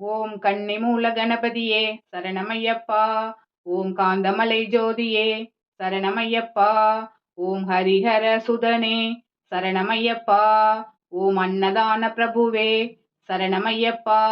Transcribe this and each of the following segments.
ஓம் கன்னிமூல கணபதியே சரணமையப்பா. ஓம் காந்தமலை ஜோதியே சரணமையப்பா. ஓம் ஹரிஹர சுதனே சரணமையப்பா. ஓம் அன்னதான பிரபுவே சரணமையப்பா.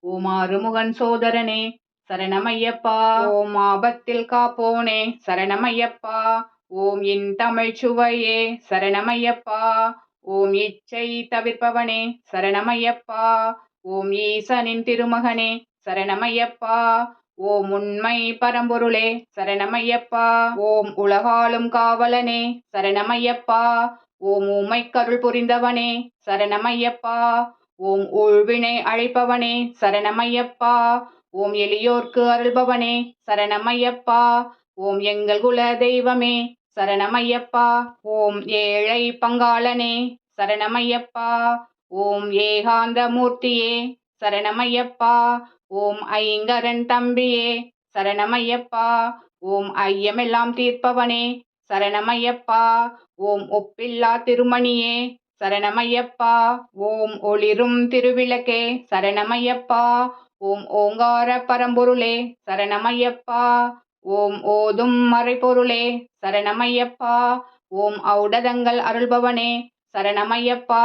ஓம் ஆறுமுகன் சோதரனே சரணமையப்பா. ஓம் ஆபத்தில் காப்போனே சரணமையப்பா. ஓம் என் தமிழ் சுவையே சரணமையப்பா. ஓம் இச்சை தவிர்ப்பவனே சரணமையப்பா. ஓம் ஈசனின் திருமகனே சரணமையப்பா. ஓம் உண்மை பரம்பொருளே சரணமையப்பா. ஓம் உலகாலும் காவலனே சரணமையப்பா. ஓம் உமை கருள் புரிந்தவனே சரணமையப்பா. ஓம் உழ்வினை அழைப்பவனே சரணமையப்பா. ஓம் எளியோர்க்கு அருள்பவனே சரணமையப்பா. ஓம் எங்கள் குல தெய்வமே சரணமையப்பா. ஓம் ஏழை பங்காளனே சரணமையப்பா. ஓம் ஏகாந்த மூர்த்தியே சரணமையப்பா. ஓம் ஐங்கரன் தம்பியே சரணமையப்பா. ஓம் ஐயமெல்லாம் தீர்ப்பவனே சரணமையப்பா. ஓம் ஒப்பில்லா திருமணியே சரணமையப்பா. ஓம் ஒளிரும் திருவிளக்கே சரணமையப்பா. ஓம் ஓங்கார பரம்பொருளே சரணமையப்பா. ஓம் ஓதும் மறைபொருளே சரணமையப்பா. ஓம் ஔடதங்கள் அருள்பவனே சரணமையப்பா.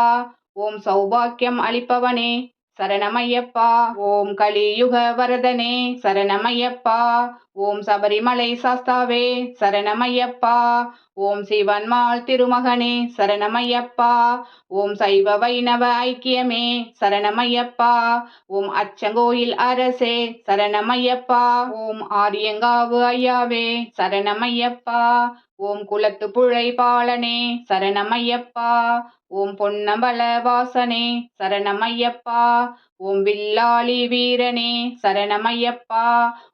ஓம் சௌபாக்கியம் அளிப்பவனே. சரணமையப்பா. ஓம் கலியுக வரதனே. சரணமையப்பா. ஓம் சபரிமலை சாஸ்தாவே. சரணமையப்பா. ஓம் சிவன்மாள் திருமகனே. சரணமையப்பா. ஓம் சைவ வைணவ ஐக்கியமே. சரணமையப்பா. ஓம் அச்சங்கோயில் அரசே. சரணமையப்பா. ஓம் ஆரியங்காவு ஐயாவே. சரணமையப்பா. ஓம் குலத்து புழை பாலனே சரணமையப்பா. ஓம் பொன்னம்பல வாசனே சரணமையப்பா. ஓம் வில்லாளி வீரனே சரணமையப்பா.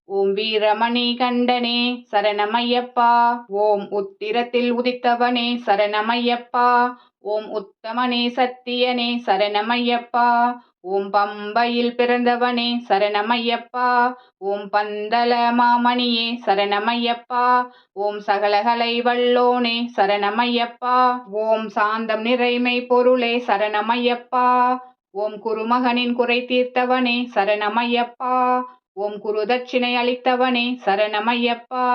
ஓம் வீரமணி கண்டனே சரணமையப்பா. ஓம் உத்திரத்தில் உதித்தவனே சரணமையப்பா. ஓம் உத்தமனே சத்தியனே சரணமையப்பா. ஓம் பம்பையில் பிறந்தவனே சரணமையப்பா. ஓம் பந்தல மாமணியே சரணமையப்பா. ஓம் சகலகலை வல்லோனே சரணமையப்பா. ஓம் சாந்தம் நிறைமை பொருளே சரணமையப்பா. ஓம் குருமகனின் குறை தீர்த்தவனே சரணமையப்பா. ஓம் குரு தட்சிணை அளித்தவனே சரணமையப்பா.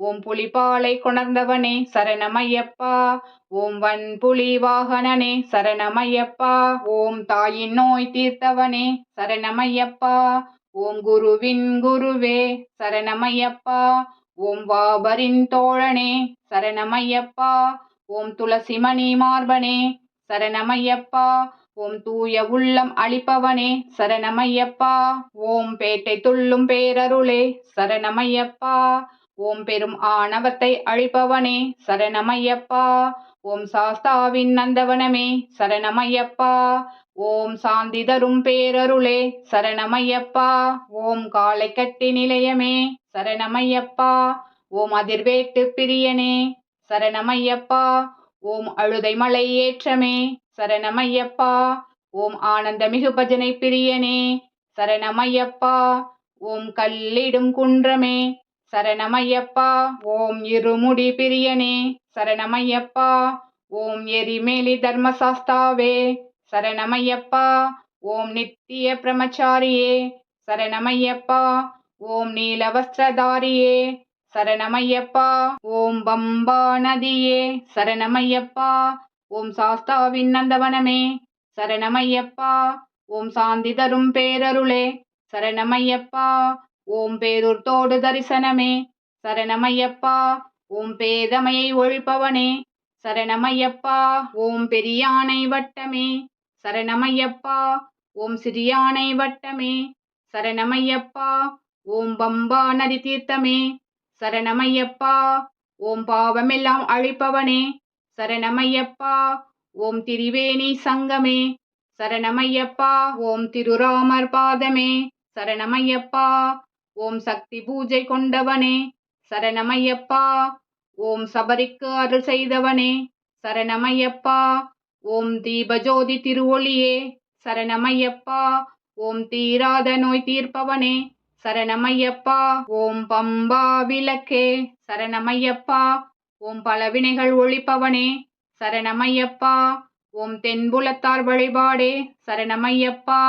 ஓம் புலிபாலை கொணர்ந்தவனே சரணமையப்பா. ஓம் வன்புலி வாகனனே சரணமையப்பா. ஓம் தாயின் நோய் தீர்த்தவனே சரணமையப்பா. ஓம் குருவின் குருவே சரணமையப்பா. ஓம் வாபரின் தோழனே சரணமையப்பா. ஓம் துளசிமணி மார்பனே சரணமையப்பா. ஓம் தூய உள்ளம் அளிப்பவனே சரணமையப்பா. ஓம் பேட்டை துள்ளும் பேரருளே சரணமையப்பா. ஓம் பெரும் ஆணவத்தை அழிப்பவனே சரணமையப்பா. ஓம் சாஸ்தாவின் நந்தவனமே சரணமையப்பா. ஓம் சாந்தி தரும் பேரருளே சரணமையப்பா. ஓம் காலை கட்டி நிலையமே சரணமையப்பா. ஓம் அதிர்வேட்டு பிரியனே சரணமையப்பா. ஓம் அழுதை மலை ஏற்றமே சரணமையப்பா. ஓம் ஆனந்தமிகு பஜனை பிரியனே சரணமையப்பா. ஓம் கல்லிடும் குன்றமே சரணமையப்பா ஓம் இருமுடி பிரியனே. சரணமையப்பா ஓம் எரிமேலி தர்மசாஸ்தாவே. சரணமையப்பா ஓம் நித்திய பிரமச்சாரியே. சரணமையப்பா ஓம் நீலவஸ்திரதாரியே. சரணமையப்பா ஓம் பம்பா நதியே சரணமையப்பா ஓம் சாஸ்தாவின் நந்தவனமே. சரணமையப்பா ஓம் சாந்தி தரும் பேரருளே. சரணமையப்பா ஓம் பேரூர் தோடு தரிசனமே. சரணமையப்பா ஓம் பேதமையை ஒழிப்பவனே. சரணமையப்பா ஓம் பெரியானை வட்டமே. சரணமையப்பா ஓம் சிறியானை வட்டமே. சரணமையப்பா ஓம் பம்பா நதி தீர்த்தமே. சரணமையப்பா ஓம் பாவமெல்லாம் அழிப்பவனே. சரணமையப்பா ஓம் திரிவேணி சங்கமே. சரணமையப்பா ஓம் திருராமர் பாதமே. சரணமையப்பா ஓம் சக்தி பூஜை கொண்டவனே சரணமையப்பா. ஓம் சபரிக்கு அருள் செய்தவனே சரணமையப்பா. ஓம் தீபஜோதி திருவொளியே சரணமையப்பா. ஓம் தீராத நோய் தீர்ப்பவனே சரணமையப்பா. ஓம் பம்பா விளக்கே சரணமையப்பா. ஓம் பலவினைகள் ஒழிப்பவனே சரணமையப்பா. ஓம் தென்புலத்தார் வழிபாடே சரணமையப்பா.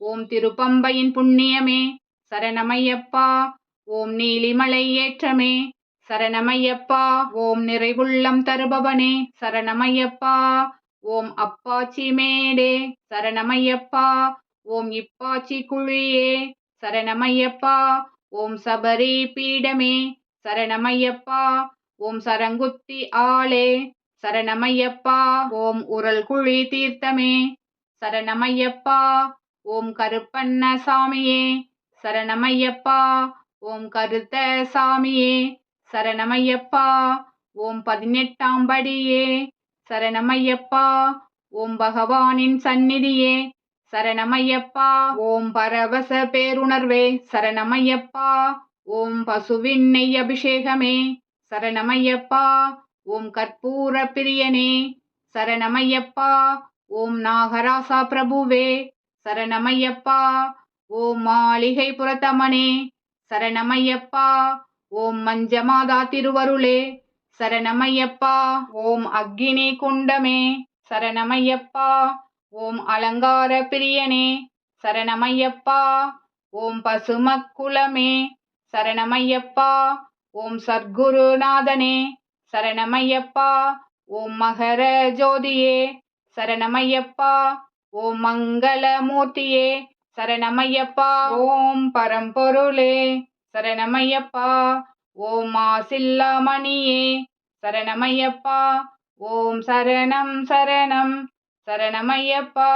ஓம் திருப்பம்பையின் புண்ணியமே சரணமையப்பா ஓம் நீலிமலை ஏற்றமே. சரணமையப்பா ஓம் நிறைவுள்ளம் தருபவனே. சரணமையப்பா ஓம் அப்பாச்சி மேடே. சரணமையப்பா ஓம் இப்பாச்சி குழியே. சரணமையப்பா ஓம் சபரி பீடமே. சரணமையப்பா ஓம் சரங்குத்தி ஆளே. சரணமையப்பா ஓம் உரல் குழி தீர்த்தமே. சரணமையப்பா ஓம் கருப்பண்ண சாமியே. சரணமையப்பா ஓம் கருத்த சாமியே. சரணமையப்பா ஓம் பதினெட்டாம் படியே. சரணமையப்பா ஓம் பகவானின் சந்நிதியே. சரணமையப்பா ஓம் பரவச பேருணர்வே. சரணமையப்பா ஓம் பசுவின் நெய் அபிஷேகமே. சரணமையப்பா ஓம் கற்பூர பிரியனே. சரணமையப்பா ஓம் நாகராசா பிரபுவே. சரணமையப்பா ஓம் மாளிகை புறத்தமனே சரணமையப்பா ஓம் மஞ்சமாதா திருவருளே சரணமையப்பா ஓம் அக்னி குண்டமே சரணமையப்பா ஓம் அலங்கார பிரியனே சரணமையப்பா ஓம் பசுமக்குலமே சரணமையப்பா ஓம் சர்க்குருநாதனே சரணமையப்பா ஓம் மகர ஜோதியே சரணமையப்பா ஓம் மங்களமூர்த்தியே சரணமையப்பா ஓம் பரம்பொருளே. சரணமையப்பா ஓம் மாசில்லாமணியே சரணமையப்பா ஓம் சரணம் சரணம். சரணமையப்பா.